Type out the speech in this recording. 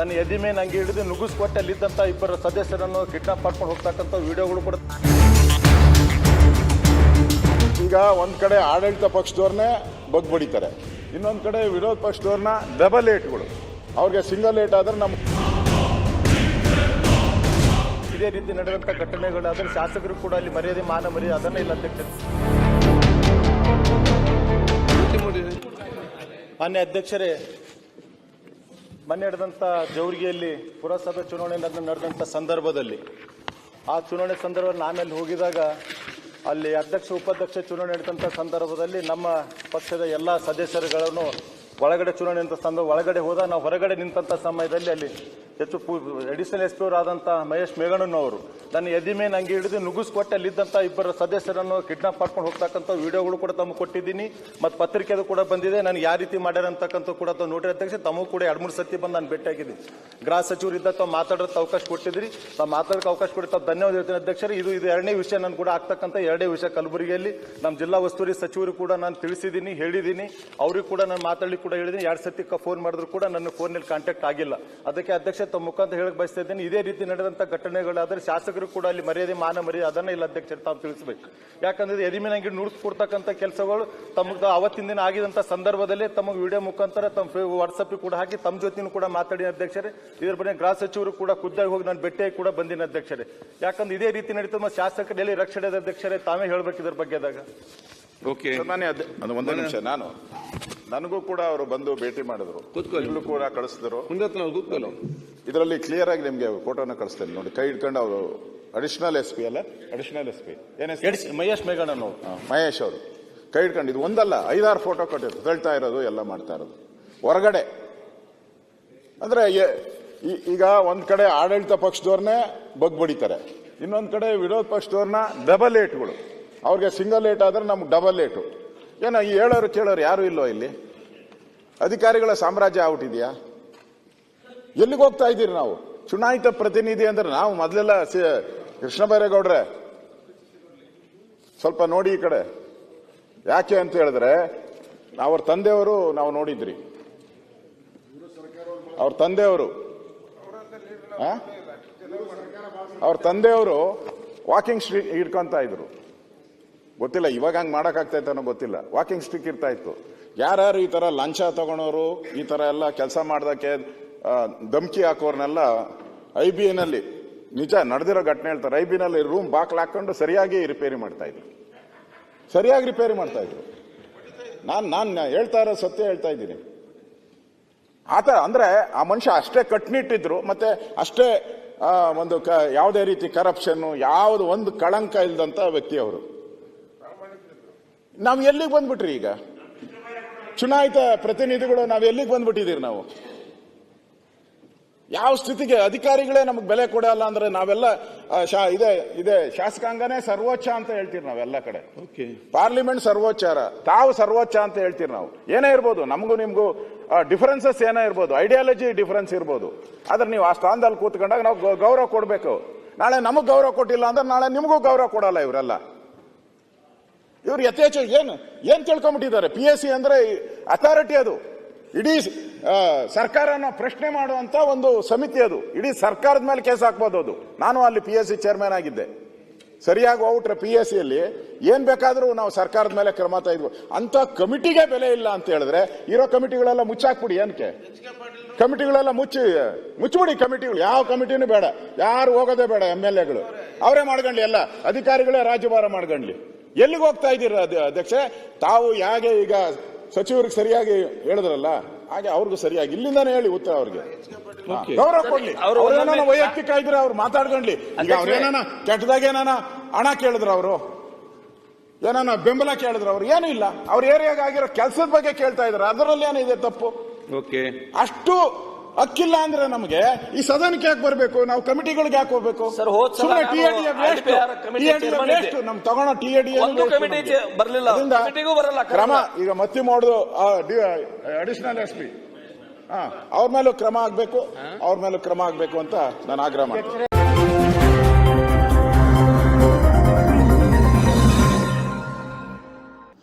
ನನ್ನ ಎದಿ ಮೇಲೆ ನಂಗೆ ಹಿಡಿದು ನುಗ್ಗಿಸ್ಕೊಟ್ಟೆ ಅಲ್ಲಿದ್ದಂಥ ಇಬ್ಬರ ಸದಸ್ಯರನ್ನು ಕಿಡ್ನಾಪ್ ಮಾಡ್ಕೊಂಡು ಹೋಗ್ತಕ್ಕಂಥ ವಿಡಿಯೋಗಳು ಕೂಡ ಈಗ ಒಂದು ಕಡೆ ಆಡಳಿತ ಪಕ್ಷದವ್ರನ್ನೇ ಬಗ್ ಬಡಿತಾರೆ ಇನ್ನೊಂದ್ ಕಡೆ ವಿರೋಧ ಪಕ್ಷದವ್ರನ್ನ ಡಬಲ್ ಏಟ್ಗಳು ಅವ್ರಿಗೆ ಸಿಂಗಲ್ ಏಟ್ ಆದ್ರೆ ನಮ್ಮ ಇದೇ ರೀತಿ ನಡೆದಂಥ ಘಟನೆಗಳಾದರೆ ಶಾಸಕರು ಕೂಡ ಅಲ್ಲಿ ಮರ್ಯಾದೆ ಮಾನ ಮರ್ಯಾದೆ ಅದನ್ನೇ ಇಲ್ಲ ಅಧ್ಯಕ್ಷರು ಮಾನ್ಯ ಅಧ್ಯಕ್ಷರೇ ಮೊನ್ನೆ ನಡೆದಂಥ ಜೌರಿಗೆಯಲ್ಲಿ ಪುರಸಭೆ ಚುನಾವಣೆ ನಡೆದಂತ ನಡೆದಂಥ ಸಂದರ್ಭದಲ್ಲಿ, ಆ ಚುನಾವಣೆ ಸಂದರ್ಭದಲ್ಲಿ ನಾನಲ್ಲಿ ಹೋಗಿದಾಗ ಅಲ್ಲಿ ಅಧ್ಯಕ್ಷ, ಉಪಾಧ್ಯಕ್ಷ ಚುನಾವಣೆ ನಡೆದಂಥ ಸಂದರ್ಭದಲ್ಲಿ ನಮ್ಮ ಪಕ್ಷದ ಎಲ್ಲ ಸದಸ್ಯರುಗಳನ್ನು ಒಳಗಡೆ ಚುನಾವಣೆ ಸಂದರ್ಭ, ಒಳಗಡೆ ಹೋದ ನಾವು ಹೊರಗಡೆ ನಿಂತಹ ಸಮಯದಲ್ಲಿ ಅಲ್ಲಿ ಹೆಚ್ಚು ಅಡಿಷನಲ್ ಎಸ್ ಪಿ ಅವರಾದಂಥ ಮಹೇಶ್ ಮೇಘಣ್ಣನವರು ನನ್ನ ಎದಿಮೆ ನಂಗೆ ಹಿಡಿದು ನುಗ್ಗಿಸ್ಕೊಟ್ಟೆ ಅಲ್ಲಿದ್ದಂಥ ಇಬ್ಬರು ಸದಸ್ಯರನ್ನು ಕಿಡ್ನಾಪ್ ಮಾಡ್ಕೊಂಡು ಹೋಗ್ತಕ್ಕಂಥ ವಿಡಿಯೋಗಳು ಕೂಡ ತಮಗೆ ಕೊಟ್ಟಿದ್ದೀನಿ. ಮತ್ತು ಪತ್ರಿಕೆದು ಕೂಡ ಬಂದಿದೆ. ನನಗೆ ಯಾವ ರೀತಿ ಮಾಡ್ಯಾರ ಅಂತಕ್ಕಂಥ ಕೂಡ ತಾವು ನೋಡ್ರಿ ಅಧ್ಯಕ್ಷ, ತಮಗೂ ಕೂಡ ಎರಡು ಮೂರು ಸತಿ ಬಂದು ನಾನು ಭೇಟಿಯಾಗಿದ್ದೀನಿ ಗೃಹ ಸಚಿವರು ಇದ್ದ ತಾವು ಮಾತಾಡೋಕ್ಕೆ ಅವಕಾಶ ಕೊಟ್ಟಿದ್ರಿ. ತಾವು ಮಾತಾಡೋಕೆ ಅವಕಾಶ ಕೊಡಿ ತಾವು ಧನ್ಯವಾದ ಹೇಳ್ತೀನಿ ಅಧ್ಯಕ್ಷರು. ಇದು ಇದು ಎರಡನೇ ವಿಷಯ ನಾನು ಕೂಡ ಆಗ್ತಕ್ಕಂಥ ಎರಡೇ ವಿಷಯ ಕಲಬುರಗಿಯಲ್ಲಿ. ನಮ್ಮ ಜಿಲ್ಲಾ ಉಸ್ತುವಾರಿ ಸಚಿವರು ಕೂಡ ನಾನು ತಿಳಿಸಿದ್ದೀನಿ, ಹೇಳಿದ್ದೀನಿ. ಅವ್ರಿಗೆ ಕೂಡ ನಾನು ಮಾತಾಡಲಿಕ್ಕೆ ಕೂಡ ಹೇಳಿದ್ದೀನಿ. ಎರಡು ಸತಿ ಫೋನ್ ಮಾಡಿದ್ರು ಕೂಡ ನನ್ನ ಫೋನಲ್ಲಿ ಕಾಂಟ್ಯಾಕ್ಟ್ ಆಗಿಲ್ಲ. ಅದಕ್ಕೆ ಅಧ್ಯಕ್ಷ ತಮ್ಮ ಮುಖಾಂತರ ಹೇಳಕ್ ಬಯಸ್ತಾ ಇದ್ದೇನೆ. ಇದೇ ರೀತಿ ನಡೆದಂಥ ಘಟನೆಗಳಾದ್ರೆ ಶಾಸಕರು ಕೂಡ ಅಲ್ಲಿ ಮರ್ಯಾದೆ ಮಾನ ಮರ್ಯಾದೆ ಅದನ್ನ ಇಲ್ಲ ಅಧ್ಯಕ್ಷರು ತಾವು ತಿಳಿಸಬೇಕು. ಯಾಕಂದ್ರೆ ಎದಿಮಿನಂಗಿ ನುಡಿಸ್ಕೊಡ್ತಕ್ಕಂಥ ಕೆಲಸಗಳು ತಮಗೆ ಅವತ್ತಿನ ದಿನ ಆಗಿದಂಥ ಸಂದರ್ಭದಲ್ಲಿ ತಮಗೆ ವಿಡಿಯೋ ಮುಖಾಂತರ ತಮ್ಮ ವಾಟ್ಸಪ್ ಕೂಡ ಹಾಕಿ ತಮ್ಮ ಜೊತೆನೂ ಕೂಡ ಮಾತಾಡಿ ಅಧ್ಯಕ್ಷರೇ. ಇದ್ರ ಬಗ್ಗೆ ಗೃಹ ಸಚಿವರು ಕೂಡ ಖುದ್ದಾಗಿ ಹೋಗಿ ನಾನು ಭೇಟಿಯಾಗಿ ಕೂಡ ಬಂದಿನ ಅಧ್ಯಕ್ಷರೇ. ಯಾಕಂದ್ರೆ ಇದೇ ರೀತಿ ನಡೀತು ಮತ್ತು ಶಾಸಕರು ಎಲ್ಲಿ ರಕ್ಷಣೆ ಅಧ್ಯಕ್ಷರೇ ತಾವೇ ಹೇಳ್ಬೇಕು ಇದ್ರ ಬಗ್ಗೆದಾಗ ಓಕೆ. ಅದು ಒಂದೇ ನಿಮಿಷ ನಾನು. ನನಗೂ ಕೂಡ ಅವರು ಬಂದು ಭೇಟಿ ಮಾಡಿದ್ರು. ಇಲ್ಲೂ ಕೂಡ ಕಳಿಸಿದ್ರು. ಮುಂದೆ ಕೂತ್ಕೊಳ್ಳಿ ಇದರಲ್ಲಿ ಕ್ಲಿಯರ್ ಆಗಿ ನಿಮಗೆ ಫೋಟೋನ ಕಳಿಸ್ತೇನೆ ನೋಡಿ. ಕೈ ಹಿಡ್ಕೊಂಡು ಅವರು ಅಡಿಷನಲ್ ಎಸ್ ಪಿ ಅಲ್ಲ? ಅಡಿಷನಲ್ ಎಸ್ ಪಿ ಏನ್ ಮಹೇಶ್ ಮೇಘಣ್ಣನವರು. ಹಾ, ಮಹೇಶ್ ಅವರು. ಕೈ ಹಿಡ್ಕೊಂಡು ಇದು ಒಂದಲ್ಲ ಐದಾರು ಫೋಟೋ ಕೊಟ್ಟಿದ್ದು ತಳ್ತಾ ಇರೋದು ಎಲ್ಲ ಮಾಡ್ತಾ ಇರೋದು. ಹೊರಗಡೆ. ಅಂದರೆ ಈಗ ಒಂದು ಕಡೆ ಆಡಳಿತ ಪಕ್ಷದವ್ರನ್ನೇ ಬಗ್ ಬಡಿತಾರೆ ಇನ್ನೊಂದ್ ಕಡೆ ವಿರೋಧ ಪಕ್ಷದವ್ರನ್ನ ಡಬಲ್ ಏಟ್ಗಳು ಅವ್ರಿಗೆ ಸಿಂಗಲ್ ಏಟ್ ಆದರೆ ನಮ್ಗೆ ಡಬಲ್ ಏಟು ಏನೋ ಈ ಹೇಳೋರು ಕೇಳೋರು ಯಾರು ಇಲ್ಲೋ ಇಲ್ಲಿ? ಅಧಿಕಾರಿಗಳ ಸಾಮ್ರಾಜ್ಯ ಆಗ್ಬಿಟ್ಟಿದ್ಯಾ ಎಲ್ಲಿಗೆ ಹೋಗ್ತಾ ಇದ್ದೀರಿ ನಾವು? ಚುನಾಯಿತ ಪ್ರತಿನಿಧಿ ಅಂದ್ರೆ ನಾವು ಮೊದಲೆಲ್ಲ ಕೃಷ್ಣ ಬೈರೇಗೌಡ್ರೆ. ಸ್ವಲ್ಪ ನೋಡಿ ಈ ಕಡೆ. ಯಾಕೆ ಅಂತ ಹೇಳಿದ್ರೆ, ಅವ್ರ ತಂದೆಯವರು ನಾವು ನೋಡಿದ್ರಿ. ಅವ್ರ ತಂದೆಯವರು? ಅವ್ರ ತಂದೆಯವರು ವಾಕಿಂಗ್ ಸ್ಟ್ರೀಟ್ ಹಿಡ್ಕೊಂತ ಇದ್ರು. ಗೊತ್ತಿಲ್ಲ, ಇವಾಗ ಹಂಗೆ ಮಾಡೋಕ್ಕಾಗ್ತೈತನೋ ಗೊತ್ತಿಲ್ಲ. ವಾಕಿಂಗ್ ಸ್ಟಿಕ್ ಇರ್ತಾ ಇತ್ತು. ಯಾರ್ಯಾರು ಈ ತರ ಲಂಚ ತಗೊಳೋರು, ಈ ತರ ಎಲ್ಲ ಕೆಲಸ ಮಾಡ್ದಕ್ಕೆ ಧಮ್ಕಿ ಹಾಕೋರ್ನೆಲ್ಲ ಐ ಬಿ ಎನಲ್ಲಿ ನಿಜ ನಡೆದಿರೋ ಘಟನೆ ಹೇಳ್ತಾರೆ. ಐ ಬಿನಲ್ಲಿ ರೂಮ್ ಬಾಕ್ಲ್ ಹಾಕೊಂಡು ಸರಿಯಾಗಿ ರಿಪೇರಿ ಮಾಡ್ತಾ ಇದ್ರು. ಸರಿಯಾಗಿ ರಿಪೇರಿ ಮಾಡ್ತಾ ಇದ್ರು. ನಾನು ನಾನು ಹೇಳ್ತಾ ಇರೋ ಸತ್ಯ ಹೇಳ್ತಾ ಇದ್ದೀನಿ. ಆತ ಅಂದ್ರೆ ಆ ಮನುಷ್ಯ ಅಷ್ಟೇ ಕಟ್ನಿಟ್ಟಿದ್ರು, ಮತ್ತೆ ಅಷ್ಟೇ ಒಂದು ಕ, ಯಾವುದೇ ರೀತಿ ಕರಪ್ಷನ್ ಯಾವುದು ಒಂದು ಕಳಂಕ ಇಲ್ದಂತ ವ್ಯಕ್ತಿ ಅವರು. ನಾವು ಎಲ್ಲಿಗೆ ಬಂದ್ಬಿಟ್ರಿ ಈಗ? ಚುನಾಯಿತ ಪ್ರತಿನಿಧಿಗಳು ನಾವು ಎಲ್ಲಿಗೆ ಬಂದ್ಬಿಟ್ಟಿದ್ದೀರಿ ನಾವು? ಯಾವ ಸ್ಥಿತಿಗೆ ಅಧಿಕಾರಿಗಳೇ ನಮಗೆ ಬೆಲೆ ಕೊಡಲ್ಲ ಅಂದ್ರೆ ನಾವೆಲ್ಲ ಶಾ ಇದೆ ಇದೆ ಶಾಸಕಾಂಗನೇ ಸರ್ವೋಚ್ಚ ಅಂತ ಹೇಳ್ತೀವಿ ನಾವೆಲ್ಲ ಕಡೆ. ಓಕೆ. ಪಾರ್ಲಿಮೆಂಟ್ ಸರ್ವೋಚ್ಚಾರ. ತಾವು ಸರ್ವೋಚ್ಚ ಅಂತ ಹೇಳ್ತೀರಿ ನಾವು. ಏನೇ ಇರ್ಬೋದು ನಮಗೂ ನಿಮಗೂ ಡಿಫರೆನ್ಸಸ್ ಏನೇ ಇರ್ಬೋದು ಐಡಿಯಾಲಜಿ ಡಿಫರೆನ್ಸ್ ಇರ್ಬೋದು. ಆದ್ರೆ ನೀವು ಆ ಸ್ಥಾನದಲ್ಲಿ ಕೂತ್ಕೊಂಡಾಗ ನಾವು ಗೌರವ ಕೊಡಬೇಕು. ನಾಳೆ ನಮಗೆ ಗೌರವ ಕೊಟ್ಟಿಲ್ಲ ಅಂದ್ರೆ ನಾಳೆ ನಿಮಗೂ ಗೌರವ ಕೊಡಲ್ಲ ಇವರೆಲ್ಲ. ಇವ್ರು ಯಥೇಚ್ಛ ಏನು ಏನ್ ತಿಳ್ಕೊಂಬಿಟ್ಟಿದ್ದಾರೆ ಪಿ ಎಸ್ ಸಿ ಅಂದ್ರೆ ಅಥಾರಿಟಿ ಅದು. ಇಡೀ ಸರ್ಕಾರನ ಪ್ರಶ್ನೆ ಮಾಡುವಂತ ಒಂದು ಸಮಿತಿ ಅದು. ಇಡೀ ಸರ್ಕಾರದ ಮೇಲೆ ಕೇಸ್ ಹಾಕ್ಬೋದು ಅದು. ನಾನು ಅಲ್ಲಿ ಪಿ ಎಸ್ ಸಿ ಚೇರ್ಮನ್ ಆಗಿದ್ದೆ. ಸರಿಯಾಗಿ ಹೋಗ್ಬಿಟ್ರೆ ಪಿ ಎಸ್ ಸಿಯಲ್ಲಿ ಏನ್ ಬೇಕಾದರೂ ನಾವು ಸರ್ಕಾರದ ಮೇಲೆ ಕ್ರಮ ತೆಗೆದು ಅಂತ ಕಮಿಟಿಗೆ ಬೆಲೆ ಇಲ್ಲ ಅಂತ ಹೇಳಿದ್ರೆ ಇರೋ ಕಮಿಟಿಗಳೆಲ್ಲ ಮುಚ್ಚಾಕ್ಬಿಡಿ ಏನಕ್ಕೆ? ಕಮಿಟಿಗಳೆಲ್ಲ ಮುಚ್ಚಿ ಮುಚ್ಚಿಬಿಡಿ ಕಮಿಟಿಗಳು. ಯಾವ ಕಮಿಟಿನೂ ಬೇಡ. ಯಾರು ಹೋಗೋದೇ ಬೇಡ ಎಂ ಎಲ್ ಎಗಳು. ಅವರೇ ಮಾಡ್ಕೊಂಡ್ಲಿ ಎಲ್ಲ. ಅಧಿಕಾರಿಗಳೇ ರಾಜ್ಯಭಾರ ಮಾಡ್ಕೊಂಡ್ಲಿ ಎಲ್ಲಿಗೆ ಹೋಗ್ತಾ ಇದ್ದೀರ ಅಧ್ಯಕ್ಷ? ತಾವು ಹೇಗೆ ಈಗ ಸಚಿವರಿಗೆ ಸರಿಯಾಗಿ ಹೇಳಿದ್ರಲ್ಲ ಹಾಗೆ ಅವ್ರಿಗೂ ಸರಿಯಾಗಿ ಇಲ್ಲಿಂದಾನೇ ಹೇಳಿ ಉತ್ತರ ಅವ್ರಿಗೆ. ಗೌರವ ಕೊಡ್ಲಿ. ಅವ್ರು ಅವ್ರೇನಾನ ಒಂದೊಮ್ಮೆ- ವೈಯಕ್ತಿಕ ಇದ್ರೆ ಅವ್ರು ಮಾತಾಡ್ಕೊಂಡ್ಲಿ. ಈಗ ಅವ್ರೇನಾನ ಕೆಟ್ಟದಾಗ ಏನಾನ ಹಣ ಕೇಳಿದ್ರು ಅವರು ಏನಾನ ಬೆಂಬಲ ಕೇಳಿದ್ರು ಅವ್ರು ಏನೂ ಇಲ್ಲ. ಅವ್ರ ಏರಿಯಾಗ ಆಗಿರೋ ಕೆಲಸದ ಬಗ್ಗೆ ಕೇಳ್ತಾ ಇದ್ರು ಅದರಲ್ಲಿ ಏನಿದೆ ತಪ್ಪು? ಓಕೆ ಅಷ್ಟು ಅಕ್ಕಿಲ್ಲ ಅಂದ್ರೆ ನಮಗೆ ಈ ಸದನಕ್ಕೆ ಯಾಕೆ ಬರಬೇಕು? ನಾವು ಕಮಿಟಿಗಳಿಗೆ ಯಾಕೆ ಹೋಗ್ಬೇಕು? ಸರ್, ಹೋದ್ ಸಲ committee TAD ಇದ್ದೆ. ನಮ್ ತಗೊಳ್ಳೋ ಟಿ ಎಡಿ ಒಂದು ಚೆ- ಬರ್ಲಿಲ್ಲ. ಬರಲ್ಲ, ಕ್ರಮ. ಈಗ ಮತ್ತೆ ಮಾಡುದು ಅಡಿಷನಲ್ ಎಸ್ ಪಿ ಅವ್ರ ಮೇಲೂ ಕ್ರಮ ಆಗ್ಬೇಕು. ಅವ್ರ ಮೇಲೂ ಕ್ರಮ ಆಗ್ಬೇಕು ಅಂತ ನಾನು ಆಗ್ರಹ ಮಾಡ್ತೀನಿ.